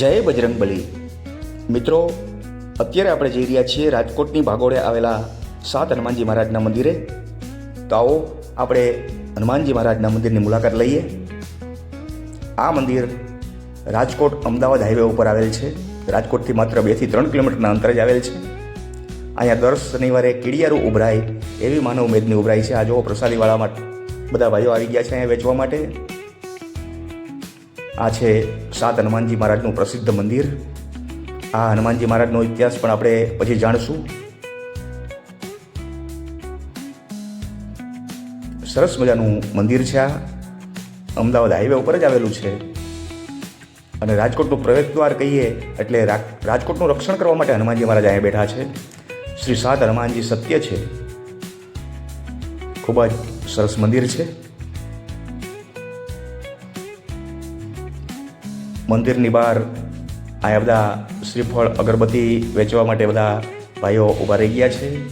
જય બજરંગબલી મિત્રો, અત્યારે આપણે જઈ રહ્યા છીએ રાજકોટની ભાગોળે આવેલા સાત હનુમાનજી મહારાજના મંદિરે. તો આવો આપણે હનુમાનજી મહારાજના મંદિરની મુલાકાત લઈએ. આ મંદિર રાજકોટ અમદાવાદ હાઈવે ઉપર આવેલ છે. રાજકોટથી માત્ર બેથી ત્રણ કિલોમીટરના અંતરે જ આવેલ છે. અહીંયા દર શનિવારે કીડિયારું ઉભરાય એવી માનવ મેદની ઉભરાય છે. આ જો પ્રસાદીવાળામાં બધા ભાઈઓ આવી ગયા છે અહીંયા વેચવા માટે. આ છે સાત હનુમાનજી મહારાજનું પ્રસિદ્ધ મંદિર. આ હનુમાનજી મહારાજનો ઇતિહાસ પણ આપણે પછી જાણશું. સરસ મજાનું મંદિર છે આ. અમદાવાદ હાઈવે ઉપર જ આવેલું છે. અને રાજકોટનું પ્રવેશદ્વાર કહીએ એટલે રાજકોટનું રક્ષણ કરવા માટે હનુમાનજી મહારાજ અહીંયા બેઠા છે. શ્રી સાત હનુમાનજી સત્ય છે. ખૂબ જ સરસ મંદિર છે. મંદિરની બહાર આ બધા શ્રીફળ, અગરબત્તી વેચવા માટે બધા ભાઈઓ ઊભા રહી ગયા છે.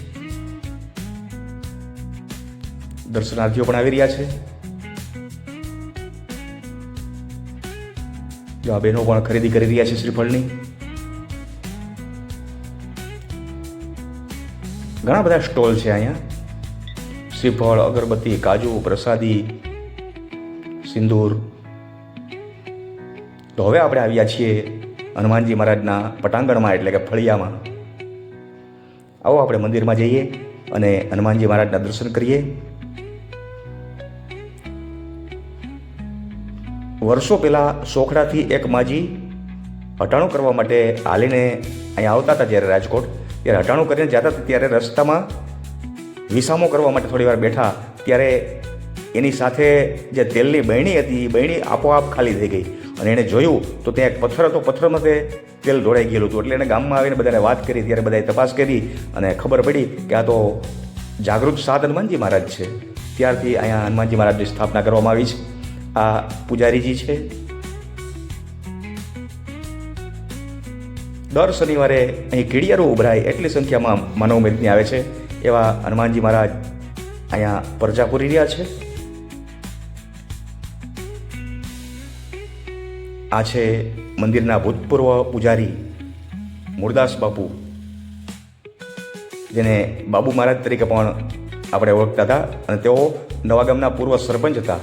દર્શનાર્થીઓ પણ આવી રહ્યા છે. જો આ બહેનો પણ ખરીદી કરી રહ્યા છે શ્રીફળની. ઘણા બધા સ્ટોલ છે અહીંયા. શ્રીફળ, અગરબત્તી, કાજુ, પ્રસાદી, સિંદૂર તો હવે આપણે આવ્યા છીએ હનુમાનજી મહારાજના પટાંગણમાં, એટલે કે ફળિયામાં. આવો આપણે મંદિરમાં જઈએ અને હનુમાનજી મહારાજના દર્શન કરીએ. વર્ષો પહેલાં સોખડાથી એક માજી હટાણું કરવા માટે હાલીને અહીંયા આવતા હતા જ્યારે રાજકોટ. ત્યારે હટાણું કરીને જતા હતા ત્યારે રસ્તામાં વિસામો કરવા માટે થોડી વાર બેઠા. ત્યારે એની સાથે જે તેલની બહેણી હતી, એ બહેણી આપોઆપ ખાલી થઈ ગઈ. અને એણે જોયું તો ત્યાં એક પથ્થર હતો. પથ્થરમાં તે તેલ ઢોળાઈ ગયેલું હતું. એટલે એણે ગામમાં આવીને બધાને વાત કરી. ત્યારે બધાએ તપાસ કરી અને ખબર પડી કે આ તો જાગૃત સાત હનુમાનજી મહારાજ છે. ત્યારથી અહીંયા હનુમાનજી મહારાજની સ્થાપના કરવામાં આવી છે. આ પૂજારીજી છે. દર શનિવારે અહીં કીડિયારો ઉભરાય એટલી સંખ્યામાં માનવ મેદની આવે છે. એવા હનુમાનજી મહારાજ અહીંયા પ્રજા પૂરી રહ્યા છે. આ છે મંદિરના ભૂતપૂર્વ પૂજારી મુરદાસ બાપુ, જેને બાબુ મહારાજ તરીકે પણ આપણે ઓળખતા હતા અને તેઓ નવા ગામના પૂર્વ સરપંચ હતા.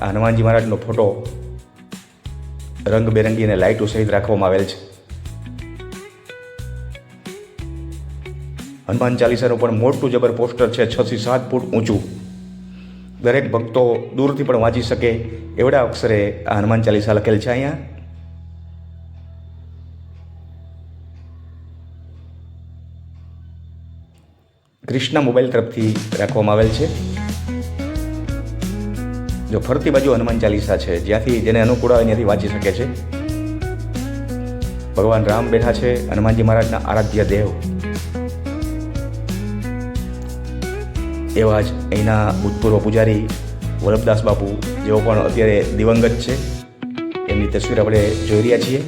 આ હનુમાનજી મહારાજનો ફોટો રંગબેરંગી અને લાઇટો સહિત રાખવામાં આવેલ છે. હનુમાન ચાલીસાનું પણ મોટું જબર પોસ્ટર છે, છ થી સાત ફૂટ ઊંચું. દરેક ભક્તો દૂરથી પણ વાંચી શકે એવડા અક્ષરે આ હનુમાન ચાલીસા લખેલ છે અહીંયા. ક્રિષ્ના મોબાઈલ તરફથી રાખવામાં આવેલ છે. જો ફરતી બાજુ હનુમાન ચાલીસા છે, જ્યાંથી જેને અનુકૂળ હોય ત્યાંથી વાંચી શકે છે. ભગવાન રામ બેઠા છે, હનુમાનજી મહારાજના આરાધ્ય દેવ. એવા જ અહીંના ભૂતપૂર્વ પૂજારી વલ્લભદાસ બાપુ, જેઓ પણ અત્યારે દિવંગત છે. એમની તસવીર આપણે જોઈ રહ્યા છીએ.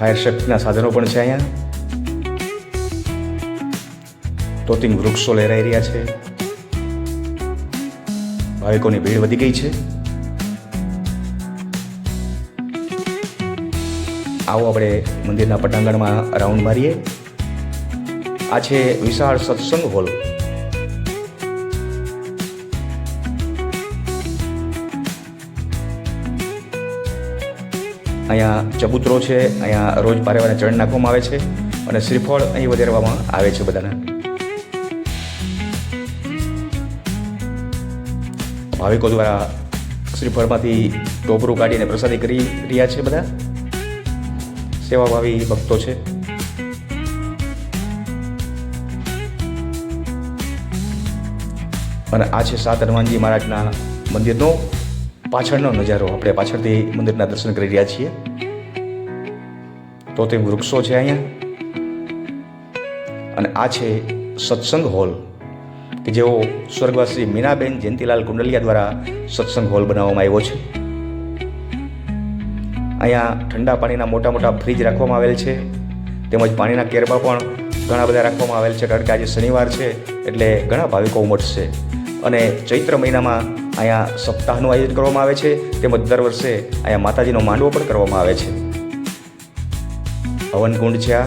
ફાયર સેફ્ટીના સાધનો પણ છે અહીંયા. તોતિંગ વૃક્ષો લહેરાઈ રહ્યા છે. ભાવિકોની ભીડ વધી ગઈ છે. આવો આપણે મંદિરના પટાંગણમાં રાઉન્ડ મારીએ. આ છે વિશાળ સત્સંગ હોલ. અહીંયા ચબૂતરો છે, અહીંયા રોજ પારેવાને ચરણ નાખવામાં આવે છે અને શ્રીફળ અહીં વધારવામાં આવે છે બધાને. ભાવિકો દ્વારા શ્રીફળમાંથી ટોપરું કાઢીને પ્રસાદી કરી રહ્યા છે બધા. સેવાભાવી ભક્તો છે. અને આ છે સાત હનુમાનજી મહારાજના મંદિરનો પાછળનો નજારો. આપણે પાછળથી મંદિરના દર્શન કરી રહ્યા છીએ. તો તે વૃક્ષો છે અહીંયા. અને આ છે સત્સંગ હોલ, કે જેઓ સ્વર્ગવાસી મીનાબેન જયંતિલાલ કુંડલિયા દ્વારા સત્સંગ હોલ બનાવવામાં આવ્યો છે. અહીંયા ઠંડા પાણીના મોટા મોટા ફ્રીજ રાખવામાં આવેલ છે. તેમજ પાણીના કેરબા પણ ઘણા બધા રાખવામાં આવેલ છે. કારણ કે આજે શનિવાર છે, એટલે ઘણા ભાવિકો ઉમટશે. અને ચૈત્ર મહિનામાં અહીંયા સપ્તાહનું આયોજન કરવામાં આવે છે. તેમજ દર વર્ષે અહીંયા માતાજીનો માંડવો પણ કરવામાં આવે છે. હવનકુંડ છે આ.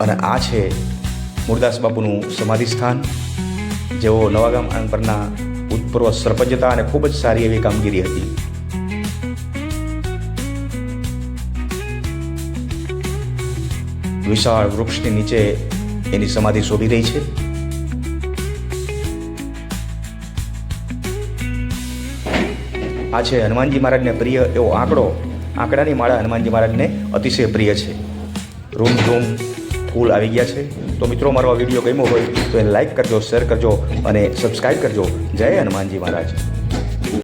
અને આ છે મુરદાસ બાપુનું સમાધિ સ્થાન. જેઓ નવાગામ આંગ પરના ભૂતપૂર્વ સરપંચ હતા અને ખૂબ જ સારી એવી કામગીરી હતી. વિશાળ વૃક્ષની નીચે એની સમાધિ શોભી રહી છે. આ છે હનુમાનજી મહારાજને પ્રિય એવો આંકડો. આંકડાની માળા હનુમાનજી મહારાજને અતિશય પ્રિય છે. રૂમ રૂમ ફૂલ આવી ગયા છે. તો મિત્રો મારો આ વીડિયો ગમ્યો હોય તો એને લાઈક કરજો શેર કરજો અને સબસ્ક્રાઈબ કરજો. જય હનુમાનજી મહારાજ.